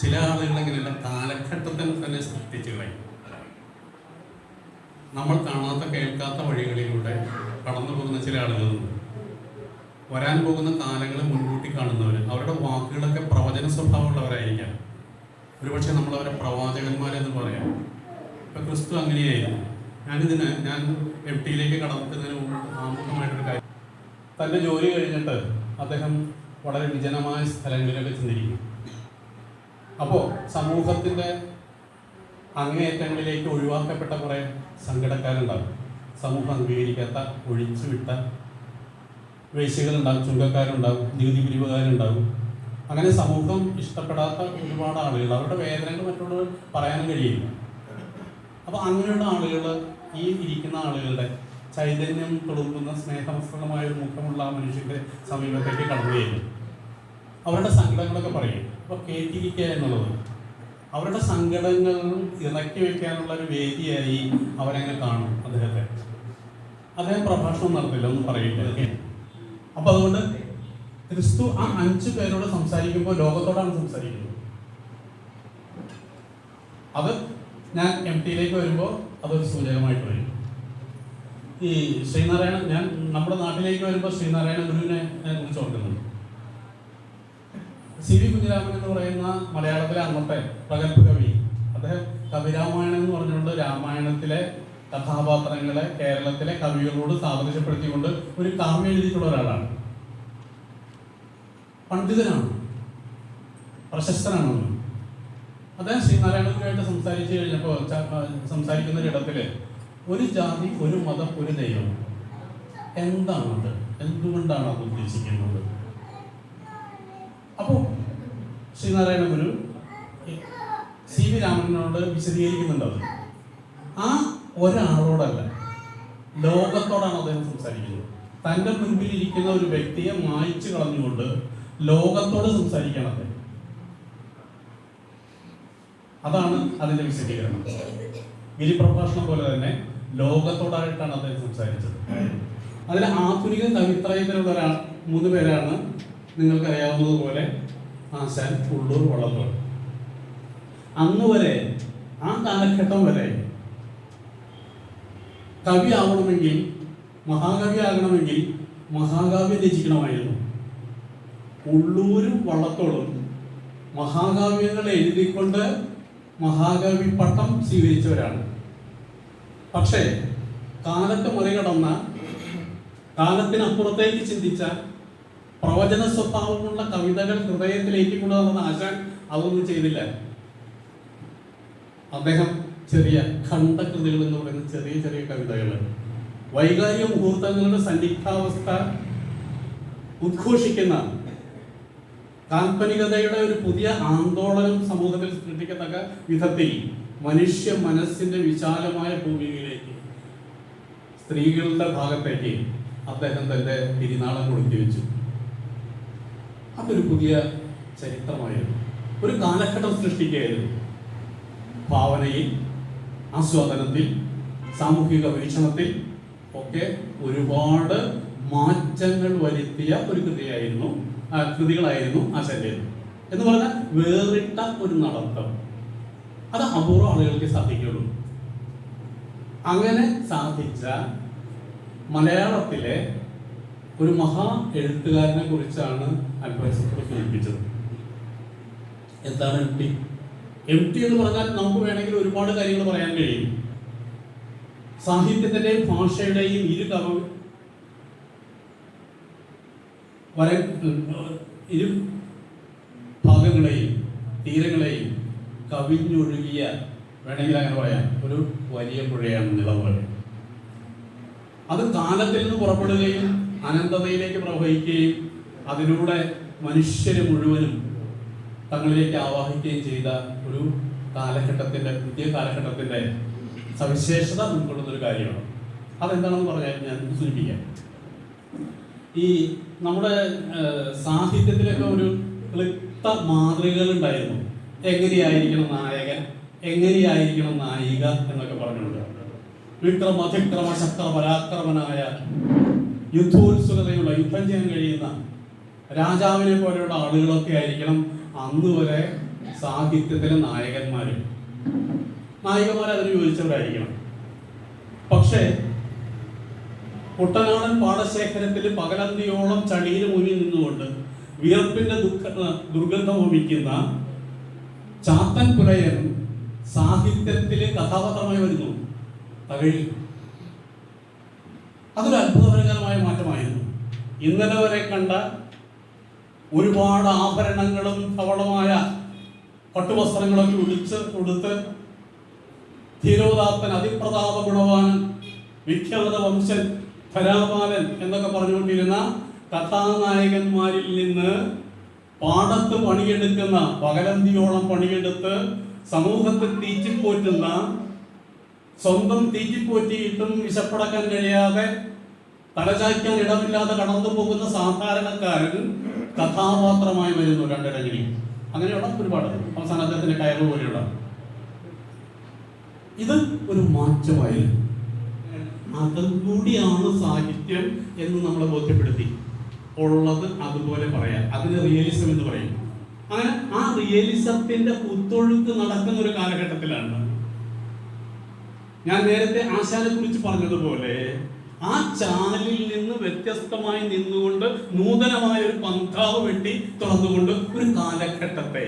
ചില ആളുകളെങ്കിലും കാലഘട്ടത്തിൽ തന്നെ സൃഷ്ടിച്ചു നമ്മൾ കാണാത്ത കേൾക്കാത്ത വഴികളിലൂടെ കടന്നു പോകുന്ന ചില ആളുകളുണ്ട്. വരാൻ പോകുന്ന കാലങ്ങൾ മുൻകൂട്ടി കാണുന്നവർ അവരുടെ വാക്കുകളൊക്കെ പ്രവചന സ്വഭാവമുള്ളവരായിരിക്കാം. ഒരുപക്ഷെ നമ്മളവരെ പ്രവാചകന്മാരെന്ന് പറയാം. ഇപ്പൊ ക്രിസ്തു അങ്ങനെയായിരുന്നു. ഞാനിതിന് ഞാൻ എം ടിയിലേക്ക് കടക്കുന്നതിന് ആമുഖമായിട്ടൊരു കാര്യം. തന്റെ ജോലി കഴിഞ്ഞിട്ട് അദ്ദേഹം വളരെ വിജനമായ സ്ഥലങ്ങളിലൊക്കെ ചിന്തിക്കും അപ്പോൾ സമൂഹത്തിന്റെ അങ്ങേയറ്റങ്ങളിലേക്ക് ഒഴിവാക്കപ്പെട്ട കുറേ സങ്കടക്കാരുണ്ടാകും. സമൂഹം അംഗീകരിക്കാത്ത ഒഴിച്ചുവിട്ട വേശികളുണ്ടാകും ചുങ്കക്കാരുണ്ടാകും നികുതി പിരിവുകാരുണ്ടാകും. അങ്ങനെ സമൂഹം ഇഷ്ടപ്പെടാത്ത ഒരുപാട് ആളുകൾ അവരുടെ വേദനകൾ മറ്റുള്ളവർ പറയാനും കഴിയില്ല. അപ്പോൾ അങ്ങനെയുള്ള ആളുകൾ ഈ ഇരിക്കുന്ന ആളുകളുടെ ചൈതന്യം തുളുമ്പുന്ന സ്നേഹമസ്ത്രമായ ഒരു മുഖമുള്ള ആ മനുഷ്യന്റെ സമീപത്തേക്ക് കടന്നു അവരുടെ സങ്കടങ്ങളൊക്കെ പറയും. അപ്പോൾ കെ എന്നുള്ളത്. അവരുടെ സങ്കടങ്ങൾ ഇറക്കി വെക്കാനുള്ള ഒരു വേദിയായി അവരങ്ങനെ കാണും അദ്ദേഹത്തെ. അദ്ദേഹം പ്രഭാഷണം നടത്തില്ല ഒന്നും പറയില്ല. അപ്പോൾ അതുകൊണ്ട് ക്രിസ്തു ആ അഞ്ച് പേരോട് സംസാരിക്കുമ്പോൾ ലോകത്തോടാണ് സംസാരിക്കുന്നത്. അത് ഞാൻ എം ടിയിലേക്ക് വരുമ്പോൾ അതൊരു സൂചകമായിട്ട് വരും. ഈ ശ്രീനാരായണ ഞാൻ നമ്മുടെ നാട്ടിലേക്ക് വരുമ്പോൾ ശ്രീനാരായണ ഗുരുവിനെ കുറിച്ച് ഓർക്കുന്നുണ്ട്. സി വി കുഞ്ഞിരാമൻ എന്ന് പറയുന്ന മലയാളത്തിലെ അന്നത്തെ പ്രഗത്ഭ കവി. അദ്ദേഹം കവിരാമായണം എന്ന് പറഞ്ഞുകൊണ്ട് രാമായണത്തിലെ കഥാപാത്രങ്ങളെ കേരളത്തിലെ കവികളോട് സാദൃശ്യപ്പെടുത്തിക്കൊണ്ട് ഒരു കാവ്യം എഴുതിയിട്ടുള്ള ഒരാളാണ്. പണ്ഡിതനാണ്. പ്രശസ്തനാണ് അദ്ദേഹം ശ്രീനാരായണനുമായിട്ട് സംസാരിച്ചു കഴിഞ്ഞപ്പോൾ സംസാരിക്കുന്ന ഒരിടത്തിൽ ഒരു ജാതി ഒരു മതം ഒരു ദൈവം. എന്താണത്? എന്തുകൊണ്ടാണ് അത് ഉദ്ദേശിക്കുന്നത്? അപ്പോൾ ശ്രീനാരായണ ഗുരു സി വി രാമനോട് വിശദീകരിക്കുന്നുണ്ട് ആ ഒരാളോടല്ല ലോകത്തോടാണ് അദ്ദേഹം സംസാരിക്കുന്നത്. തന്റെ മുൻപിൽ ഇരിക്കുന്ന ഒരു വ്യക്തിയെ മായ്ച്ചു കളഞ്ഞുകൊണ്ട് ലോകത്തോട് സംസാരിക്കണം അദ്ദേഹം. അതാണ് അതിന്റെ വിശദീകരണം. ഗിരിപ്രഭാഷണം പോലെ തന്നെ ലോകത്തോടായിട്ടാണ് അദ്ദേഹം സംസാരിച്ചത്. അതിൽ ആധുനിക കവിത്രയത്തിലുള്ള ഒരാൾ മൂന്ന് പേരാണ് നിങ്ങൾക്കറിയാവുന്നതുപോലെ ആശാൻ ഉള്ളൂർ വള്ളത്തോൾ അന്ന് വരെ ആ കാലഘട്ടം വരെ കവി ആവണമെങ്കിൽ മഹാകവി ആകണമെങ്കിൽ മഹാകാവ്യം രചിക്കണമായിരുന്നു. ഉള്ളൂരും വള്ളത്തോളും മഹാകാവ്യങ്ങൾ എഴുതിക്കൊണ്ട് മഹാകവി പട്ടം സ്വീകരിച്ചവരാണ്. പക്ഷേ കാലത്ത് മറികടന്ന കാലത്തിനപ്പുറത്തേക്ക് ചിന്തിച്ച പ്രവചന സ്വഭാവമുള്ള കവിതകൾ ഹൃദയത്തിലേക്ക് കൊണ്ടുവന്ന ആശാൻ അതൊന്നും ചെയ്തില്ല. അദ്ദേഹം ചെറിയ ഖണ്ഡകൃതികൾ എന്ന് പറയുന്ന ചെറിയ ചെറിയ കവിതകൾ. വൈകാരിക മുഹൂർത്തങ്ങളുടെ സന്നിഗ്ധാവസ്ഥ ഉദ്ഘോഷിക്കുന്ന കാൽപ്പനികതയുടെ ഒരു പുതിയ ആന്തോളനം സമൂഹത്തിൽ സൃഷ്ടിക്കത്തക്ക വിധത്തിൽ മനുഷ്യ മനസ്സിന്റെ വിശാലമായ ഭൂമിയിലേക്ക് സ്ത്രീകളുടെ ഭാഗത്തേക്ക് അദ്ദേഹം തന്റെ തിരുനാളം കൊടുത്തി വെച്ചു. അതൊരു പുതിയ ചരിത്രമായിരുന്നു. ഒരു കാലഘട്ടം സൃഷ്ടിക്കുകയായിരുന്നു. ഭാവനയിൽ ആസ്വാദനത്തിൽ സാമൂഹിക വീക്ഷണത്തിൽ ഒക്കെ ഒരുപാട് മാറ്റങ്ങൾ വരുത്തിയ ഒരു കൃതിയായിരുന്നു കൃതികളായിരുന്നു ആശാന്റേത്. എന്ന് പറഞ്ഞാൽ വേറിട്ട ഒരു നടത്തം. അത് അപൂർവ ആളുകൾക്ക് സാധിക്കുള്ളൂ. അങ്ങനെ സാധിച്ച മലയാളത്തിലെ ഒരു മഹാ എഴുത്തുകാരനെ കുറിച്ചാണ് അൽഫോൻസ് സൂചിപ്പിച്ചത്. എന്താണ് എം ടി എം ടി എന്ന് പറഞ്ഞാൽ നമുക്ക് വേണമെങ്കിൽ ഒരുപാട് കാര്യങ്ങൾ പറയാൻ കഴിയും. സാഹിത്യത്തിന്റെയും ഭാഷയുടെയും ഇരു കവ വര ഇരു ഭാഗങ്ങളെയും തീരങ്ങളെയും കവിഞ്ഞൊഴുകിയ വേണമെങ്കിൽ അങ്ങനെ പറയാം ഒരു വലിയ പുഴയാണ് നിളവുകൾ അത് കാലത്തിൽ നിന്ന് പുറപ്പെടുകയും അനന്തതയിലേക്ക് പ്രവഹിക്കുകയും അതിലൂടെ മനുഷ്യര് മുഴുവനും തങ്ങളിലേക്ക് ആവാഹിക്കുകയും ചെയ്ത ഒരു കാലഘട്ടത്തിന്റെ പുതിയ കാലഘട്ടത്തിന്റെ സവിശേഷത ഉൾക്കൊള്ളുന്ന ഒരു കാര്യമാണ്. അതെന്താണെന്ന് പറഞ്ഞാൽ ഞാൻ സൂചിപ്പിക്കാം. ഈ നമ്മുടെ സാഹിത്യത്തിലൊക്കെ ഒരു ക്ലിപ്ത മാതൃകകൾ ഉണ്ടായിരുന്നു. എങ്ങനെയായിരിക്കണം നായകൻ എങ്ങനെയായിരിക്കണം നായിക എന്നൊക്കെ പറഞ്ഞുകൊണ്ട്. വിക്രമ അതിക്രമ ശക്ത പരാക്രമനായ യുദ്ധോത്സുകതയുള്ള യുദ്ധം ചെയ്യാൻ കഴിയുന്ന രാജാവിനെ പോലെയുള്ള ആളുകളൊക്കെ ആയിരിക്കണം അന്ന് വരെ സാഹിത്യത്തിലെ നായകന്മാർ നായികമാർ അതിന് യോജിച്ചവരായിരിക്കണം പക്ഷേ കുട്ടനാടൻ പാടശേഖരത്തിൽ പകലന്തിയോളം ചളിയിൽ മുന്നിൽ നിന്നുകൊണ്ട് വിയർപ്പിന്റെ ദുഃഖ ദുർഗന്ധം വമിക്കുന്ന ചാത്തൻ പുലയൻ സാഹിത്യത്തിലെ കഥാപാത്രമായി വരുന്നു. തകഴി. അതൊരു അത്ഭുതകരമായ മാറ്റമായിരുന്നു. ഇന്നലെ വരെ കണ്ട ഒരുപാട് ആഭരണങ്ങളും ധവളമായ പട്ടുവസ്ത്രങ്ങളൊക്കെ ഉടിച്ച് കൊടുത്ത് ധീരോദാത്തൻ അതിപ്രതാപ ഗുണവാൻ വിഖ്യാത വംശൻ ധരാപാലൻ എന്നൊക്കെ പറഞ്ഞുകൊണ്ടിരുന്ന കഥാനായകന്മാരിൽ നിന്ന് പാടത്ത് പണിയെടുക്കുന്ന പകലന്തിയോളം പണിയെടുത്ത് സമൂഹത്തിൽ തീറ്റിപ്പോറ്റുന്ന സ്വന്തം തീറ്റിപ്പോറ്റിയിട്ടും വിശപ്പടക്കാൻ കഴിയാതെ തലചായ്ക്കാൻ ഇടമില്ലാതെ കടന്നു പോകുന്ന സാധാരണക്കാരൻ കഥാപാത്രമായി വരുന്നു രണ്ടിടങ്ങളിൽ. അങ്ങനെയുള്ള ഒരുപാട് അവസാന അദ്ദേഹത്തിന്റെ കയറ് പോലെയുള്ള. ഇത് ഒരു മാറ്റമായിരുന്നു അതും കൂടിയാണ് സാഹിത്യം എന്ന് നമ്മളെ ബോധ്യപ്പെടുത്തി. ഉള്ളത് അതുപോലെ പറയാം. അതിന് റിയലിസം എന്ന് പറയും. അങ്ങനെ ആ റിയലിസത്തിന്റെ കുത്തൊഴുക്ക് നടക്കുന്ന ഒരു കാലഘട്ടത്തിലാണ് ഞാൻ നേരത്തെ ആശാനെ കുറിച്ച് പറഞ്ഞതുപോലെ ആ ചാനലിൽ നിന്ന് വ്യത്യസ്തമായി നിന്നുകൊണ്ട് നൂതനമായ ഒരു പന്ഥാവ് വെട്ടി തുറന്നുകൊണ്ട് ഒരു കാലഘട്ടത്തെ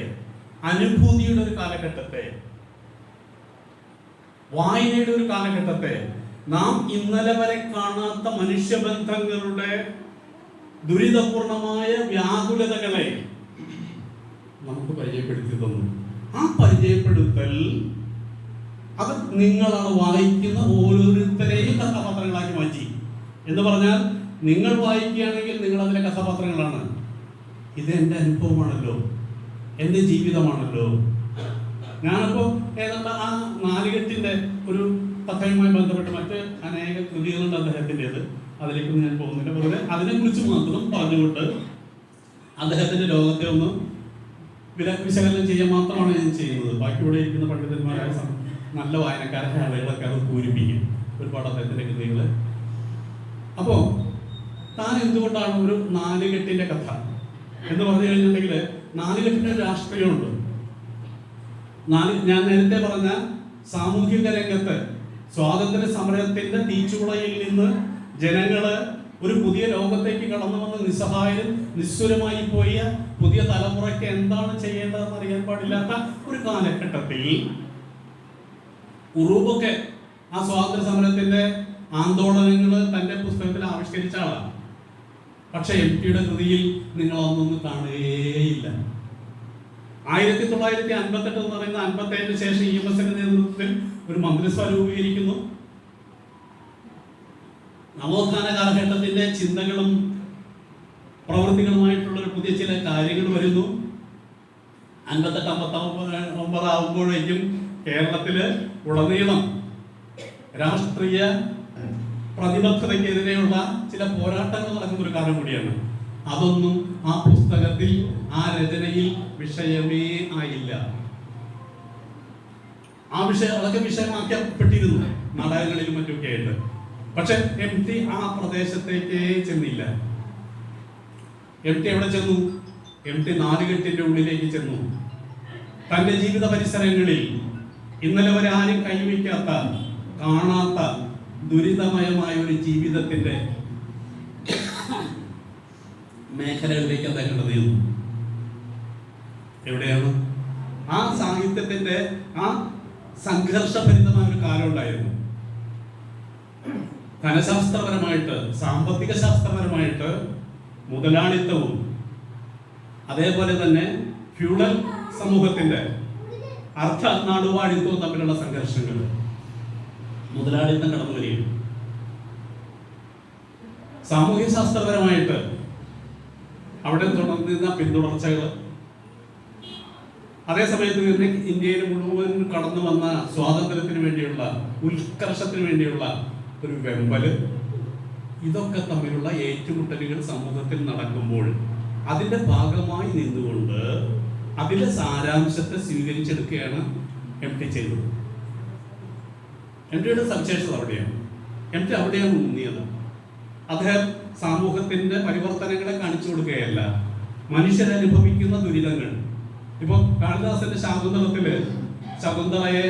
അനുഭൂതിയുടെ ഒരു കാലഘട്ടത്തെ വായനയുടെ ഒരു കാലഘട്ടത്തെ നാം ഇന്നലെ വരെ കാണാത്ത മനുഷ്യബന്ധങ്ങളുടെ ദുരിതപൂർണമായ വ്യാകുലതകളെ നമുക്ക് പരിചയപ്പെടുത്തി തന്നു. ആ പരിചയപ്പെടുത്തൽ അത് നിങ്ങളാണ് വായിക്കുന്ന ഓരോരുത്തരെയും കഥാപാത്രങ്ങളാക്കി മാറ്റി. എന്ന് പറഞ്ഞാൽ നിങ്ങൾ വായിക്കുകയാണെങ്കിൽ നിങ്ങൾ അതിലെ കഥാപാത്രങ്ങളാണ്. ഇത് എന്റെ അനുഭവമാണല്ലോ. എന്റെ ജീവിതമാണല്ലോ. ഞാനിപ്പോൾ ഏതാണ്ട് ആ നാലുകെട്ടിന്റെ ഒരു കഥയുമായി ബന്ധപ്പെട്ട് മറ്റ് അനേക കൃതികളുണ്ട് അദ്ദേഹത്തിന്റെത്. അതിലേക്കൊന്നും ഞാൻ പോകുന്നില്ല. വെറുതെ അതിനെക്കുറിച്ച് മാത്രം പറഞ്ഞുകൊണ്ട് അദ്ദേഹത്തിന്റെ ലോകത്തെ ഒന്ന് വിശകലനം ചെയ്യാൻ മാത്രമാണ് ഞാൻ ചെയ്യുന്നത്. ബാക്കി ഇവിടെ ഇരിക്കുന്ന പണ്ഡിതന്മാരായ നല്ല വായനക്കാരായ ആളുകളൊക്കെ അത് പൂരിപ്പിക്കും. ഒരുപാട് അദ്ദേഹത്തിന്റെ കൃതികൾ അപ്പോൾ താൻ എന്തുകൊണ്ടാണ് ഒരു നാലുകെട്ടിന്റെ കഥ? എന്ന് പറഞ്ഞു കഴിഞ്ഞിട്ടുണ്ടെങ്കിൽ നാലുകെട്ടിന്റെ രാഷ്ട്രീയമുണ്ട്. നാല് ഞാൻ നേരത്തെ പറഞ്ഞ സാമൂഹിക രംഗത്ത് സ്വാതന്ത്ര്യ സമരത്തിന്റെ തീച്ചുളയിൽ നിന്ന് ജനങ്ങൾ ഒരു പുതിയ ലോകത്തേക്ക് കടന്നു വന്ന് നിസ്സഹായരും നിസ്വരമായി പോയ പുതിയ തലമുറയ്ക്ക് എന്താണ് ചെയ്യേണ്ടതെന്ന് അറിയാൻ പാടില്ലാത്ത ഒരു കാലഘട്ടത്തിൽ ഉറൂബൊക്കെ ആ സ്വാതന്ത്ര്യ സമരത്തിന്റെ ആന്തോളനങ്ങൾ തന്റെ പുസ്തകത്തിൽ ആവിഷ്കരിച്ച ആളാണ്. പക്ഷെ എം ടിയുടെ കൃതിയിൽ നിങ്ങൾ അതൊന്നും കാണുകയേയില്ല. ആയിരത്തി തൊള്ളായിരത്തി അൻപത്തെട്ട് എന്ന് പറയുന്ന അൻപത്തി ഏഴിന് ശേഷം ഇ എം എസിന്റെ നേതൃത്വത്തിൽ ഒരു മന്ത്രിസഭ രൂപീകരിക്കുന്നു. നവോത്ഥാന കാലഘട്ടത്തിന്റെ ചിന്തകളും പ്രവൃത്തികളുമായിട്ടുള്ള ഒരു പുതിയ ചില കാര്യങ്ങൾ വരുന്നു. അൻപത്തെട്ട് അമ്പത്തി ഒമ്പത് ആകുമ്പോഴേക്കും കേരളത്തിൽ ഉടനീളം രാഷ്ട്രീയ പ്രതിബദ്ധതയ്ക്കെതിരെയുള്ള ചില പോരാട്ടങ്ങൾ നടക്കുന്ന ഒരു കാലം കൂടിയാണ്. അതൊന്നും ആ പുസ്തകത്തിൽ ആ രചനയിൽ വിഷയമേ ആയില്ല. ആ വിഷയം അതൊക്കെ വിഷയമാക്കപ്പെട്ടിരുന്നു നാടകങ്ങളിലും മറ്റൊക്കെ ആയിട്ട് പക്ഷെ എം ടി ആ പ്രദേശത്തേക്കേ ചെന്നില്ല. എം ടി എവിടെ ചെന്നു? എം ടി നാലുകെട്ടിന്റെ ഉള്ളിലേക്ക് ചെന്നു. തന്റെ ജീവിത പരിസരങ്ങളിൽ ഇന്നലെ വരെ ആരും കൈവയ്ക്കാത്ത കാണാത്ത ദുരിതമയമായ ഒരു ജീവിതത്തിന്റെ മേഖലകളിലേക്ക് കടന്നു എവിടെയാണ്? ആ സാഹിത്യത്തിന്റെ ആ സംഘർഷഭരിതമായ ഒരു കാലം ഉണ്ടായിരുന്നു. ധനശാസ്ത്രപരമായിട്ട് സാമ്പത്തിക ശാസ്ത്രപരമായിട്ട് മുതലാളിത്തവും അതേപോലെ തന്നെ ഫ്യൂഡൽ സമൂഹത്തിന്റെ അർത്ഥ നാടുവാഴുത്തവും തമ്മിലുള്ള സംഘർഷങ്ങൾ. മുതലാളിത്തം കടന്നു വരികയാണ് സാമൂഹ്യ ശാസ്ത്രപരമായിട്ട് അവിടെ തുടർന്നിരുന്ന പിന്തുടർച്ചകൾ അതേസമയത്ത് തന്നെ ഇന്ത്യയിൽ മുഴുവൻ കടന്നു വന്ന സ്വാതന്ത്ര്യത്തിന് വേണ്ടിയുള്ള ഉത്കർഷത്തിന് വേണ്ടിയുള്ള ഒരു വെമ്പൽ. ഇതൊക്കെ തമ്മിലുള്ള ഏറ്റുമുട്ടലുകൾ സമൂഹത്തിൽ നടക്കുമ്പോൾ അതിന്റെ ഭാഗമായി നിന്നുകൊണ്ട് അതിലെ സാരാംശത്തെ സ്വീകരിച്ചെടുക്കുകയാണ് എം ടി ചെയ്തത്. എം ടിയുടെ സവിശേഷത അവിടെയാണ്. എം ടി അവിടെയാണ് ഊന്നിയത് അദ്ദേഹം സമൂഹത്തിന്റെ പരിവർത്തനങ്ങളെ കാണിച്ചു കൊടുക്കുകയല്ല മനുഷ്യരനുഭവിക്കുന്ന ദുരിതങ്ങൾ. ഇപ്പൊ കാളിദാസന്റെ ശാകുന്തളത്തിൽ ശകുന്തളയെ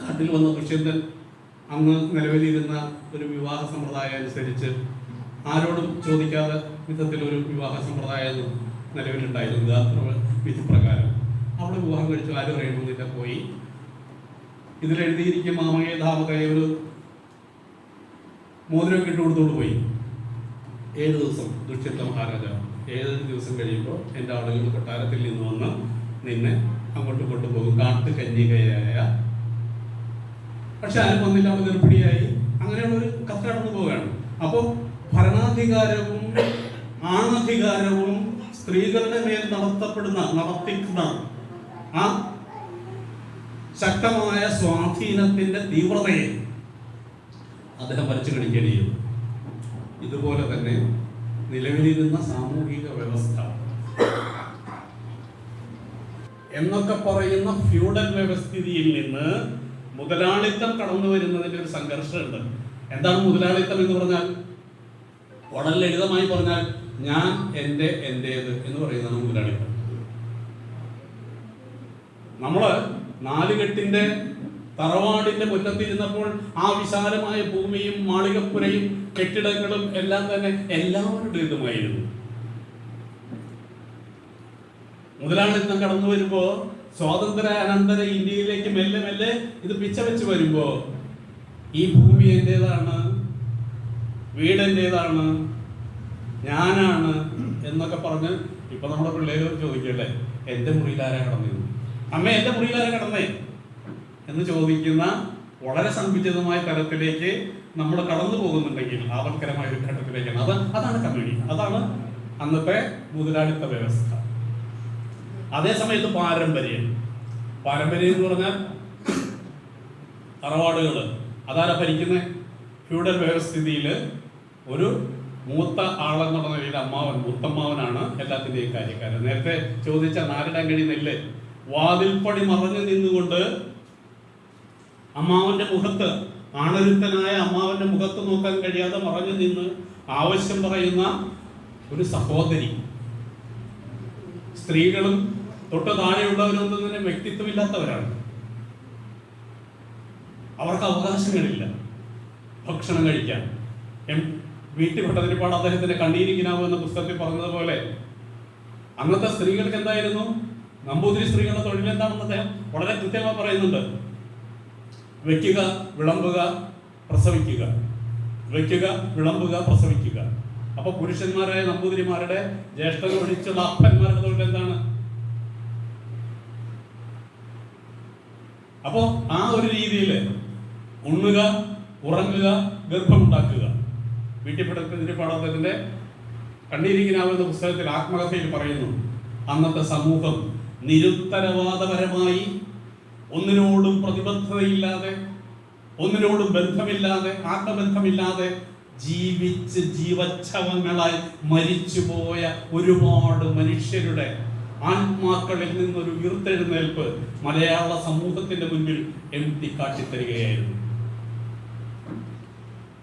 കാട്ടിൽ വന്ന ദുഷ്യന്തൻ അന്ന് നിലവിലിരുന്ന ഒരു വിവാഹ സമ്പ്രദായം അനുസരിച്ച് ആരോടും ചോദിക്കാതെ വിധത്തിൽ ഒരു വിവാഹ സമ്പ്രദായം നിലവിലുണ്ടായിരുന്നു ഗാത്ര വിധി പ്രകാരം അവിടെ വിവാഹം കഴിച്ചു. ആരും അറിയണമെന്നില്ല പോയി. ഇതിലെഴുതിയിരിക്കും മാമകയെ ധാമകയെ ഒരു മോതിരമൊക്കെ ഇട്ട് കൊടുത്തോണ്ട് പോയി. ഏഴ് ദിവസം ദുഷ്യന്ത മഹാരാജാവ്. ഏഴ് ദിവസം കഴിയുമ്പോൾ എന്റെ ആളുകൾ കൊട്ടാരത്തിൽ നിന്ന് വന്ന് നിന്നെ അങ്ങോട്ട് കൊണ്ടുപോകും കാട്ടു കന്യകയായ പക്ഷെ ആരും വന്നില്ല. അവൾ ഗർഭിണിയായി അങ്ങനെയുള്ളൊരു കത്ത് കടന്നു പോവുകയാണ്. അപ്പോൾ ഭരണാധികാരവും ആണധികാരവും സ്ത്രീകളുടെ മേൽ നടത്തപ്പെടുന്ന നടത്തിക്കുന്ന ആ ശക്തമായ സ്വാധീനത്തിന്റെ തീവ്രതയെ അദ്ദേഹം വരച്ചു കാണിക്കുകയാണ് ഇതുപോലെ തന്നെ നിലവിലിരുന്ന സാമൂഹിക വ്യവസ്ഥ എന്നൊക്കെ പറയുന്ന ഫ്യൂഡൽ വ്യവസ്ഥിതിയിൽ നിന്ന് മുതലാളിത്തം കടന്നു വരുന്നതിന്റെ ഒരു സംഘർഷമുണ്ട്. എന്താണ് മുതലാളിത്തം എന്ന് പറഞ്ഞാൽ? വളരെ ലളിതമായി പറഞ്ഞാൽ ഞാൻ എന്റെ എന്റേത് എന്ന് പറയുന്നതാണ് മുതലാളിത്തം നമ്മൾ നാലുകെട്ടിന്റെ തറവാടിന്റെ മുറ്റത്തിരുന്നപ്പോൾ ആ വിശാലമായ ഭൂമിയും മാളികപ്പുരയും കെട്ടിടങ്ങളും എല്ലാം തന്നെ എല്ലാവരുടേതുമായിരുന്നു മുതലാളിത്തം കടന്നു വരുമ്പോ സ്വാതന്ത്ര്യ അനന്തര ഇന്ത്യയിലേക്ക് മെല്ലെ മെല്ലെ ഇത് പിച്ച വെച്ച് വരുമ്പോ ഈ ഭൂമി എന്റേതാണ് വീട് എന്റേതാണ് ഞാനാണ് എന്നൊക്കെ പറഞ്ഞ് ഇപ്പൊ നമ്മുടെ പിള്ളേര് ചോദിക്കല്ലേ എന്റെ മുറിയിൽ ആരാ കടന്നിരുന്നു അമ്മ എന്റെ മുറിയിൽ ആരാ കടന്നേ? എന്ന് ചോദിക്കുന്ന വളരെ സങ്കുചിതമായ തലത്തിലേക്ക് നമ്മൾ കടന്നു പോകുന്നുണ്ടെങ്കിൽ ആപത്കരമായ ഒരു ഘട്ടത്തിലേക്കാണ്. അത് അതാണ് കമ്മ്യൂണിറ്റി. അതാണ് അന്നത്തെ മുതലാളിത്ത വ്യവസ്ഥ. അതേ സമയത്ത് പാരമ്പര്യം. പാരമ്പര്യം എന്ന് പറഞ്ഞാൽ തറവാടുകൾ അതാരാ ഭരിക്കുന്നത് ഫ്യൂഡൽ വ്യവസ്ഥിതിയിൽ ഒരു മൂത്ത ആളെന്നുള്ള നിലയിൽ അമ്മാവൻ മൂത്തമ്മാവനാണ് എല്ലാത്തിന്റെയും കാര്യക്കാരൻ. നേരത്തെ ചോദിച്ച നാരിടാൻ കഴിയുന്നില്ലേ വാതിൽപ്പടി മറഞ്ഞു നിന്നുകൊണ്ട് അമ്മാവന്റെ മുഖത്ത് ആണരുത്തനായ അമ്മാവന്റെ മുഖത്ത് നോക്കാൻ കഴിയാതെ മറഞ്ഞു നിന്ന് ആവശ്യം പറയുന്ന ഒരു സഹോദരി. സ്ത്രീകളും തൊട്ട് താഴെയുള്ളവരൊന്നും തന്നെ വ്യക്തിത്വമില്ലാത്തവരാണ്. അവർക്ക് അവകാശങ്ങളില്ല ഭക്ഷണം കഴിക്കാൻ. വീട്ടിൽ ഭട്ടതിരിപ്പാട് അദ്ദേഹത്തിന്റെ കണ്ണീരിക്കിനാവ് എന്ന പുസ്തകത്തിൽ പറഞ്ഞതുപോലെ അന്നത്തെ സ്ത്രീകൾക്ക് എന്തായിരുന്നു? നമ്പൂതിരി സ്ത്രീകളുടെ തൊഴിൽ എന്താണെന്ന് അദ്ദേഹം വളരെ കൃത്യമായി പറയുന്നുണ്ട്. വെക്കുക വിളമ്പുക പ്രസവിക്കുക. വെക്കുക വിളമ്പുക പ്രസവിക്കുക. അപ്പൊ പുരുഷന്മാരായ നമ്പൂതിരിമാരുടെ ജ്യേഷ്ഠത ഒഴിച്ചുള്ള അപ്പന്മാരുടെ തൊഴിൽ എന്താണ് അപ്പോ ആ ഒരു രീതിയിൽ ഉണ്ണുക ഉറങ്ങുക ഗർഭമുണ്ടാക്കുക വീട്ടിൽപ്പെടുത്തതിന്റെ പാഠത്തിന്റെ കണ്ണീരിങ്ങനാവുന്ന പുസ്തകത്തിൽ ആത്മകഥയിൽ പറയുന്നു അന്നത്തെ സമൂഹം നിരുത്തരവാദപരമായി ഒന്നിനോടും പ്രതിബദ്ധതയില്ലാതെ ഒന്നിനോടും ബന്ധമില്ലാതെ ആത്മബന്ധമില്ലാതെ ജീവിച്ച് ജീവച്ഛവങ്ങളായി മരിച്ചുപോയ ഒരുപാട് മനുഷ്യരുടെ ആത്മാക്കളിൽ നിന്നൊരു ഉയർത്തെഴുന്നേൽപ്പ് മലയാള സമൂഹത്തിന്റെ മുന്നിൽ എം ടി കാട്ടിത്തരികയായിരുന്നു.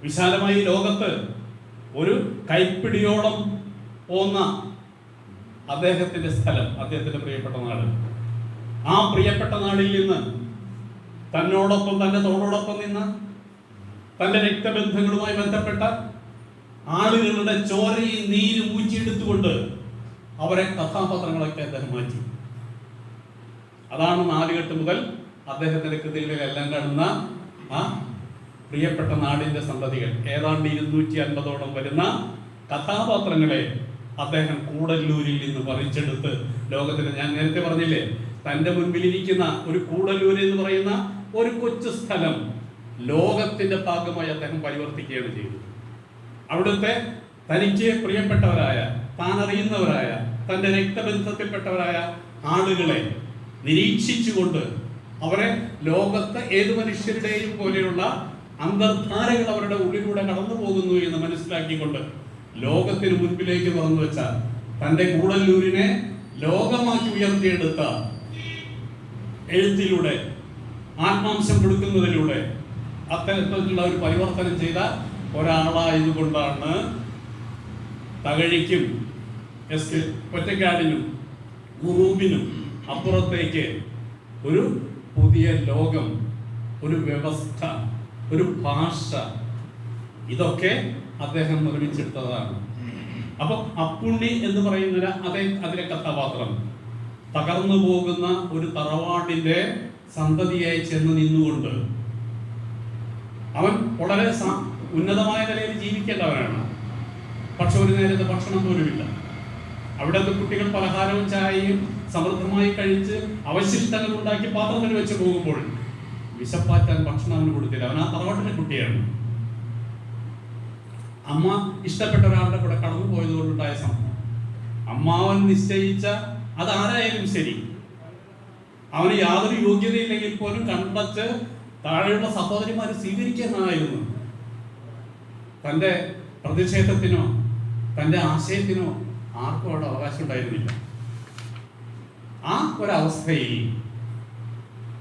വിശാലമായി ലോകത്ത് ഒരു കൈപ്പിടിയോളം പോന്ന അദ്ദേഹത്തിന്റെ സ്ഥലം അദ്ദേഹത്തിന്റെ പ്രിയപ്പെട്ട നാട്. ആ പ്രിയപ്പെട്ട നാടിൽ നിന്ന് തന്നോടൊപ്പം തന്റെ തോടോടൊപ്പം നിന്ന് തന്റെ രക്തബന്ധങ്ങളുമായി ബന്ധപ്പെട്ട ആളുകളുടെ ചോരയും നീരും ഊറ്റിയെടുത്തുകൊണ്ട് അവരെ കഥാപാത്രങ്ങളൊക്കെ അദ്ദേഹം മാറ്റി. അതാണ് നാലുകെട്ട് മുതൽ അദ്ദേഹത്തിന്റെ കൃതികളിലെല്ലാം കാണുന്ന ആ പ്രിയപ്പെട്ട നാടിന്റെ സന്തതികൾ. ഏതാണ്ട് ഇരുന്നൂറ്റി അൻപതോളം വരുന്ന കഥാപാത്രങ്ങളെ അദ്ദേഹം കൂടല്ലൂരിൽ നിന്ന് പറിച്ചെടുത്ത് ലോകത്തിന് ഞാൻ നേരത്തെ പറഞ്ഞില്ലേ തന്റെ മുൻപിലിരിക്കുന്ന ഒരു കൂടല്ലൂർ എന്ന് പറയുന്ന ഒരു കൊച്ചു സ്ഥലം ലോകത്തിന്റെ ഭാഗമായി അദ്ദേഹം പരിവർത്തിക്കുകയാണ് ചെയ്തത്. അവിടുത്തെ തനിക്ക് പ്രിയപ്പെട്ടവരായ താൻ അറിയുന്നവരായ തന്റെ രക്തബന്ധത്തിൽപ്പെട്ടവരായ ആളുകളെ നിരീക്ഷിച്ചുകൊണ്ട് അവരെ ലോകത്തെ ഏത് മനുഷ്യരുടെയും പോലെയുള്ള അന്തർധാരകൾ അവരുടെ ഉള്ളിലൂടെ കടന്നു പോകുന്നു എന്ന് മനസ്സിലാക്കിക്കൊണ്ട് ലോകത്തിന് മുൻപിലേക്ക് തുറന്നു വെച്ച തന്റെ കൂടല്ലൂരിനെ ലോകമാക്കി ഉയർത്തിയെടുത്ത എഴുത്തിലൂടെ ആത്മാംശം കൊടുക്കുന്നതിലൂടെ അത്തരത്തിലുള്ള ഒരു പരിവർത്തനം ചെയ്ത ഒരാളായതുകൊണ്ടാണ് തകഴിക്കും എസ് കെ ഒറ്റക്കാടിനും ഗുറൂബിനും അപ്പുറത്തേക്ക് ഒരു പുതിയ ലോകം ഒരു വ്യവസ്ഥ ഒരു ഭാഷ. ഇതൊക്കെ അദ്ദേഹം നിർമ്മിച്ചെടുത്തതാണ്. അപ്പൊ അപ്പുണ്ണി എന്ന് പറയുന്ന അതേ അതിലെ കഥാപാത്രം. തകർന്നു പോകുന്ന ഒരു തറവാടിന്റെ സന്തതിയായി ചെന്ന് നിന്നുകൊണ്ട് അവൻ വളരെ ഉന്നതമായ നിലയിൽ ജീവിക്കേണ്ടവനാണ്. പക്ഷെ ഒരു നേരത്തെ ഭക്ഷണം പോലുമില്ല. അവിടെ കുട്ടികൾ പലഹാരവും ചായയും സമൃദ്ധമായി കഴിച്ച് അവശിഷ്ടങ്ങൾ ഉണ്ടാക്കി പാത്രത്തിൽ വെച്ച് പോകുമ്പോൾ വിശപ്പാറ്റാൻ ഭക്ഷണം അവന് കൊടുത്തില്ല. അവൻ ആ തറവാട്ടിലെ കുട്ടിയാണ് അമ്മ ഇഷ്ടപ്പെട്ട ഒരാളുടെ കൂടെ കടന്നു പോയത് കൊണ്ടുണ്ടായ സംഭവം. അമ്മാവൻ നിശ്ചയിച്ച അതാരായാലും ശരി അവന് യാതൊരു യോഗ്യതയില്ലെങ്കിൽ പോലും കണ്ടച്ച് താഴെയുള്ള സഹോദരിമാരെ സ്വീകരിക്കുന്നതായിരുന്നു തന്റെ പ്രതിഷേധത്തിനോ തന്റെ ആശയത്തിനോ ആർക്കും അവിടെ അവകാശം ഉണ്ടായിരുന്നില്ല. ആ ഒരവസ്ഥയിൽ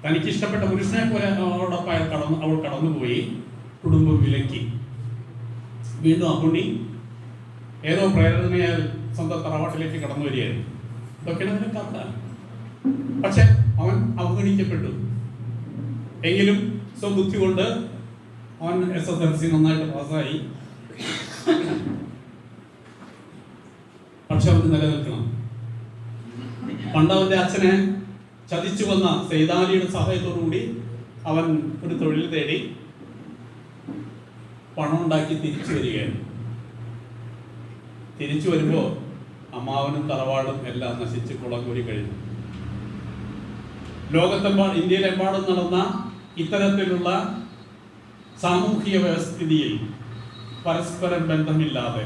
തനിക്ക് ഇഷ്ടപ്പെട്ട പുരുഷനെ പോലെ അവളോടൊപ്പം കടന്നു അവൾ കടന്നുപോയി. കുടുംബം വിലക്കി. വീണ്ടും അപ്പുണ്ണി ഏതോ പ്രേരണയാൽ സ്വന്തം തറവാട്ടിലേക്ക് കടന്നു വരികയായിരുന്നു. ഇതൊക്കെയാണ് കഥ പക്ഷെ അവൻ അവഗണിക്കപ്പെട്ടു. എങ്കിലും സ്വബുദ്ധി കൊണ്ട് അവൻ എസ് എസ് എൽ സി നന്നായിട്ട് പാസ്സായി. പക്ഷെ അവന് നിലനിൽക്കണം. പണ്ട് അച്ഛനെ ചതിച്ചു വന്ന സൈതാലിയുടെ സഹായത്തോടുകൂടി അവൻ ഒരു തൊഴിൽ തേടി പണം ഉണ്ടാക്കി തിരിച്ചു വരികയാണ്. തിരിച്ചു വരുമ്പോൾ അമ്മാവനും തറവാടും എല്ലാം നശിച്ച് കുളംകൂരി കഴിഞ്ഞു. ലോകത്തെമ്പാട് ഇന്ത്യയിലെമ്പാടും നടന്ന ഇത്തരത്തിലുള്ള സാമൂഹിക വ്യവസ്ഥിതിയിൽ പരസ്പരം ബന്ധമില്ലാതെ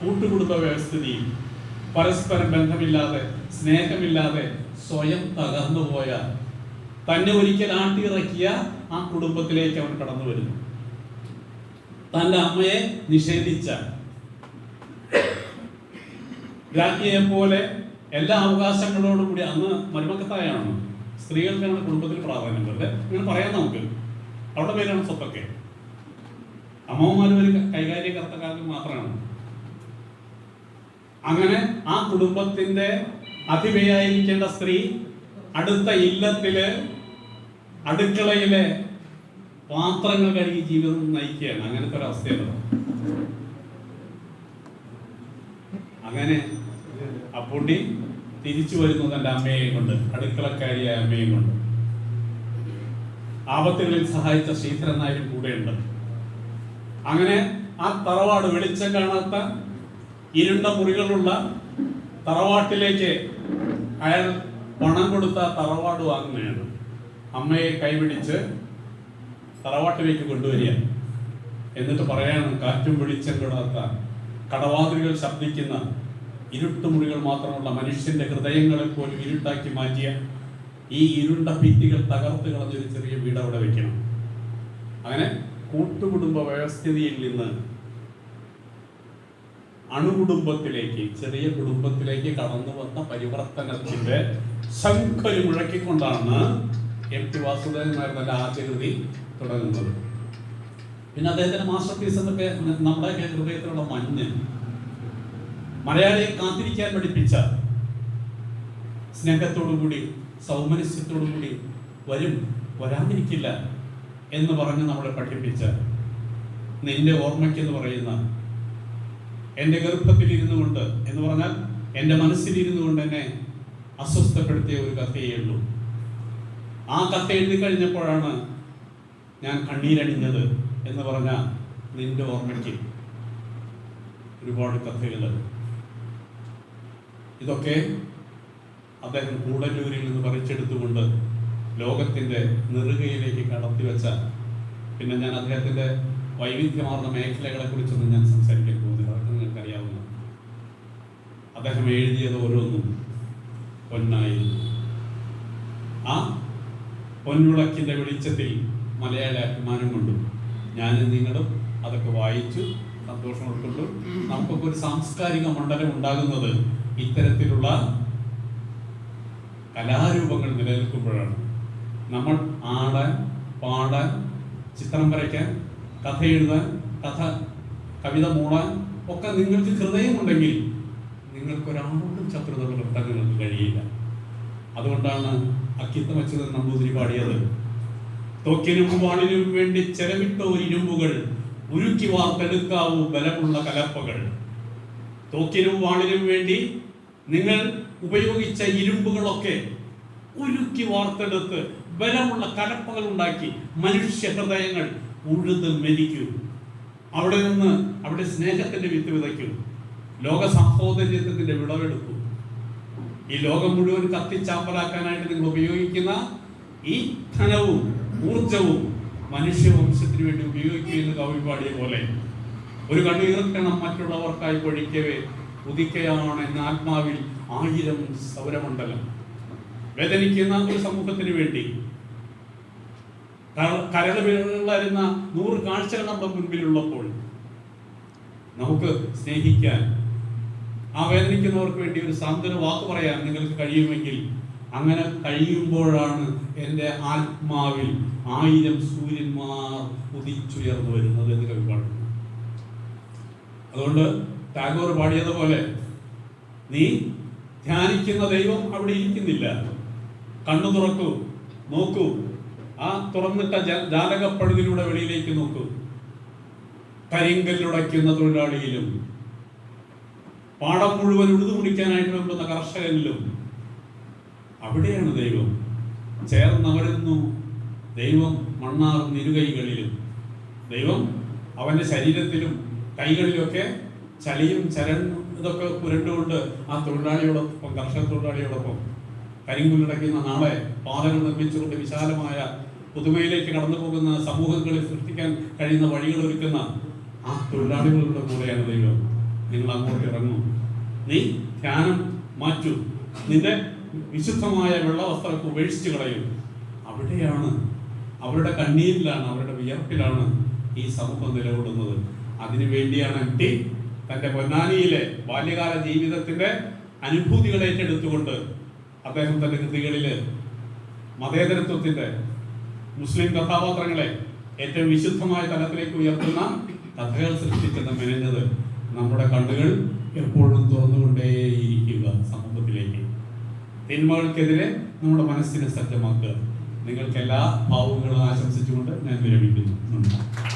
കൂട്ടുകുടുംബ വ്യവസ്ഥിതിയിൽ പരസ്പരം ബന്ധമില്ലാതെ സ്നേഹമില്ലാതെ സ്വയം തകർന്നുപോയ തന്നെ ഒരിക്കൽ ആട്ടിയിറക്കിയ ആ കുടുംബത്തിലേക്ക് അവൻ കടന്നു വരുന്നു. തന്റെ അമ്മയെ നിഷേധിച്ച രാജ്ഞിയെ പോലെ എല്ലാ അവകാശങ്ങളോടും കൂടി അന്ന് മരുമക്കത്തായാണ്. സ്ത്രീകൾക്കാണ് കുടുംബത്തിൽ പ്രാധാന്യം വരുന്നത്. ഇങ്ങനെ പറയാം നമുക്ക്. അവരുടെ പേരാണ് സ്വത്തൊക്കെ അമ്മമാർ ഒരു കൈകാര്യ കർത്തക്കാർക്ക് മാത്രമാണ്. അങ്ങനെ ആ കുടുംബത്തിന്റെ അതിഥിയായിരിക്കേണ്ട സ്ത്രീ അടുത്ത ഇല്ലത്തിൽ അടുക്കളയിലെ പാത്രങ്ങൾ കഴുകി ജീവിതം നയിക്കുകയാണ്. അങ്ങനത്തെ ഒരു അവസ്ഥയാണ്. അങ്ങനെ അപ്പുണ്ണി തിരിച്ചു വരുന്നു തന്റെ അമ്മയെ കൊണ്ട് അടുക്കളക്കാരിയായ അമ്മയെ കൊണ്ട്. ആപത്തുകളിൽ സഹായിച്ച ശ്രീധരൻ നായരും കൂടെയുണ്ട്. അങ്ങനെ ആ തറവാട് വെളിച്ചം കാണാത്ത ഇരുണ്ട മുറികളുള്ള തറവാട്ടിലേക്ക് അയാൾ പണം കൊടുത്ത തറവാട് വാങ്ങുകയാണ്. അമ്മയെ കൈപിടിച്ച് തറവാട്ടിലേക്ക് കൊണ്ടുവരിക. എന്നിട്ട് പറയാണ് കാറ്റും വെളിച്ചം കിടാത്ത കടവാതിലുകൾ ശബ്ദിക്കുന്ന ഇരുട്ടുമുറികൾ മാത്രമുള്ള മനുഷ്യന്റെ ഹൃദയങ്ങളെ പോലും ഇരുട്ടാക്കി മാറ്റിയ ഈ ഇരുണ്ട ഭിത്തികൾ തകർത്ത് കളഞ്ഞൊരു ചെറിയ വീട് അവിടെ വെക്കണം. അങ്ങനെ കൂട്ടുകുടുംബ വ്യവസ്ഥിതിയിൽ നിന്ന് അണുകുടുംബത്തിലേക്ക് ചെറിയ കുടുംബത്തിലേക്ക് കടന്നു വന്ന പരിവർത്തനത്തിന്റെ ശംഖരി മുഴക്കിക്കൊണ്ടാണ് എം ടി തന്റെ ആദ്യ തുടങ്ങുന്നത്. പിന്നെ അദ്ദേഹത്തിന്റെ മാസ്റ്റർ പീസ് എന്നൊക്കെ നമ്മുടെ ഹൃദയത്തിലുള്ള മഞ്ഞ്. മലയാളിയെ കാത്തിരിക്കാൻ പഠിപ്പിച്ച സ്നേഹത്തോടുകൂടി സൗമനസ്യത്തോടുകൂടി വരും വരാതിരിക്കില്ല എന്ന് പറഞ്ഞ് നമ്മളെ പഠിപ്പിച്ച നിന്റെ ഓർമ്മയ്ക്ക് എന്ന് പറയുന്ന എന്റെ ഗർഭത്തിലിരുന്നു കൊണ്ട് എന്ന് പറഞ്ഞാൽ എന്റെ മനസ്സിലിരുന്നു കൊണ്ട് എന്നെ അസ്വസ്ഥപ്പെടുത്തിയ ഒരു കഥയേ ഉള്ളൂ. ആ കഥ എഴുതി കഴിഞ്ഞപ്പോഴാണ് ഞാൻ കണ്ണീരണിഞ്ഞത് എന്ന് പറഞ്ഞ നിന്റെ ഓർമ്മയ്ക്ക് ഒരുപാട് കഥകൾ ഇതൊക്കെ അദ്ദേഹം കൂടല്ലൂരിൽ നിന്ന് പറിച്ചെടുത്തുകൊണ്ട് ലോകത്തിന്റെ നെറുകയിലേക്ക് കടത്തിവെച്ച പിന്നെ ഞാൻ അദ്ദേഹത്തിന്റെ വൈവിധ്യമാർന്ന മേഖലകളെ കുറിച്ചൊന്നും ഞാൻ സംസാരിക്കാൻ പോകുന്നില്ല അതൊക്കെ നിങ്ങൾക്ക് അറിയാവുന്ന അദ്ദേഹം എഴുതിയത് ഓരോന്നും പൊന്നായിരുന്നു. ആ പൊന്നുളക്കിന്റെ വെളിച്ചത്തിൽ മലയാള അഭിമാനം കൊണ്ടും ഞാനും നിങ്ങളും അതൊക്കെ വായിച്ചു സന്തോഷം ഉൾക്കൊണ്ടു. നമുക്കൊക്കെ ഒരു സാംസ്കാരിക മണ്ഡലം ഉണ്ടാകുന്നത് ഇത്തരത്തിലുള്ള കലാരൂപങ്ങൾ നിലനിൽക്കുമ്പോഴാണ്. നമ്മൾ ആടാൻ പാടാൻ ചിത്രം വരയ്ക്കാൻ കഥ എഴുതാൻ കഥ കവിത മൂടാൻ ഒക്കെ നിങ്ങൾക്ക് ഹൃദയമുണ്ടെങ്കിൽ നിങ്ങൾക്ക് ഒരാളോടും ശത്രുത പുലർത്താൻ നിങ്ങൾക്ക് കഴിയില്ല. അതുകൊണ്ടാണ് അക്കിത്തം അച്യുതൻ നമ്പൂതിരി പാടിയത്. തോക്കിനും വാളിനും വേണ്ടി ചെലവിട്ടോ ഇരുമ്പുകൾ ഉരുക്കി വാർത്തെടുക്കാവൂ ബലമുള്ള കലപ്പകൾ. തോക്കിനും വാളിനും വേണ്ടി നിങ്ങൾ ഉപയോഗിച്ച ഇരുമ്പുകളൊക്കെ ഉരുക്കി വാർത്തെടുത്ത് ബലമുള്ള കലപ്പകൾ ഉണ്ടാക്കി മനുഷ്യ ഹൃദയങ്ങൾ ഉഴുത് മെതിക്കൂ. അവിടെ നിന്ന് അവിടെ സ്നേഹത്തിന്റെ വിത്ത് വിതയ്ക്കും. ലോക സഹോദര്യത്വത്തിന്റെ വിളവെടുപ്പ് ഈ ലോകം മുഴുവൻ കത്തിച്ചാമ്പലാക്കാനായിട്ട് നിങ്ങൾ ഉപയോഗിക്കുന്ന ഈ ധനവും ഊർജവും മനുഷ്യവംശത്തിന് വേണ്ടി ഉപയോഗിക്കുന്ന കവി പാടിയ പോലെ ഒരു കണ്ണീർക്കണം മറ്റുള്ളവർക്കായി പൊഴിക്കവേ ഉദിക്കയാണ് എന്ന ആത്മാവിൽ ആയിരം സൗരമണ്ഡലം. വേദനിക്കുന്ന ഒരു സമൂഹത്തിന് വേണ്ടി കരട് വിളരുന്ന നൂറ് കാഴ്ചകൾ നമ്മുടെ മുൻപിലുള്ളപ്പോൾ നമുക്ക് സ്നേഹിക്കാൻ ആ വേദനിക്കുന്നവർക്ക് വേണ്ടി ഒരു സാന്ത്വന വാക്ക് പറയാൻ നിങ്ങൾക്ക് കഴിയുമെങ്കിൽ അങ്ങനെ കഴിയുമ്പോഴാണ് എന്റെ ആത്മാവിൽ ആയിരം സൂര്യന്മാർ ഉദിച്ചുയർന്നു വരുന്നത് എന്ന് കവി പാടുന്നു. അതുകൊണ്ട് ടാഗോർ പാടിയതുപോലെ നീ ധ്യാനിക്കുന്ന ദൈവം അവിടെ ഇരിക്കുന്നില്ല. കണ്ണു തുറക്കൂ നോക്കൂ ആ തുറന്നിട്ട ജാലകപ്പഴുതിലൂടെ വെളിയിലേക്ക് നോക്കൂ. കരിങ്കല്ലുടയ്ക്കുന്ന തൊഴിലാളിയിലും പാടം മുഴുവൻ ഉഴുതു മുടിക്കാനായിട്ട് വെക്കുന്ന കർഷകനിലും അവിടെയാണ് ദൈവം. ചേർന്നവരുന്നു ദൈവം മണ്ണാറുന്ന ഇരുകൈകളിലും ദൈവം അവന്റെ ശരീരത്തിലും കൈകളിലൊക്കെ ചളിയും ചരൻ ഇതൊക്കെ പുരണ്ടുകൊണ്ട് ആ തൊഴിലാളിയോടൊപ്പം കർഷക തൊഴിലാളിയോടൊപ്പം കരിങ്കുല്ലടയ്ക്കുന്ന നാളെ പാതകൾ നിർമ്മിച്ചുകൊണ്ട് വിശാലമായ പുതുമയിലേക്ക് കടന്നു പോകുന്ന സമൂഹങ്ങളിൽ സൃഷ്ടിക്കാൻ കഴിയുന്ന വഴികൾ ഒരുക്കുന്ന ആ തൊഴിലാളികളുടെ കൂടെയാണ് ദൈവം. നിങ്ങൾ അങ്ങോട്ട് ഇറങ്ങും നീ ധ്യാനം മാറ്റൂ. നിന്റെ വിശുദ്ധമായ വെള്ളവസ്ത്രമൊക്കെ ഉപേക്ഷിച്ച് കളയും. അവിടെയാണ് അവരുടെ കണ്ണീരിലാണ് അവരുടെ വിയർപ്പിലാണ് ഈ സമൂഹം നിലകൊള്ളുന്നത്. അതിനു വേണ്ടിയാണ് എം ടി തന്റെ പൊന്നാനിയിലെ ബാല്യകാല ജീവിതത്തിന്റെ അനുഭൂതികൾ ഏറ്റെടുത്തുകൊണ്ട് അദ്ദേഹം തന്റെ കൃതികളിൽ മതേതരത്വത്തിന്റെ മുസ്ലിം കഥാപാത്രങ്ങളെ ഏറ്റവും വിശുദ്ധമായ തലത്തിലേക്ക് ഉയർത്തുന്ന കഥകൾ സൃഷ്ടിച്ചെന്ന് മെനഞ്ഞത് നമ്മുടെ കണ്ണുകൾ എപ്പോഴും തുറന്നുകൊണ്ടേയിരിക്കുക സമൂഹത്തിലേക്ക്. തിന്മകൾക്കെതിരെ നമ്മുടെ മനസ്സിനെ സജ്ജമാക്കുക. നിങ്ങൾക്ക് എല്ലാ ആശംസിച്ചുകൊണ്ട് ഞാൻ വിരമിക്കുന്നു. നന്ദി.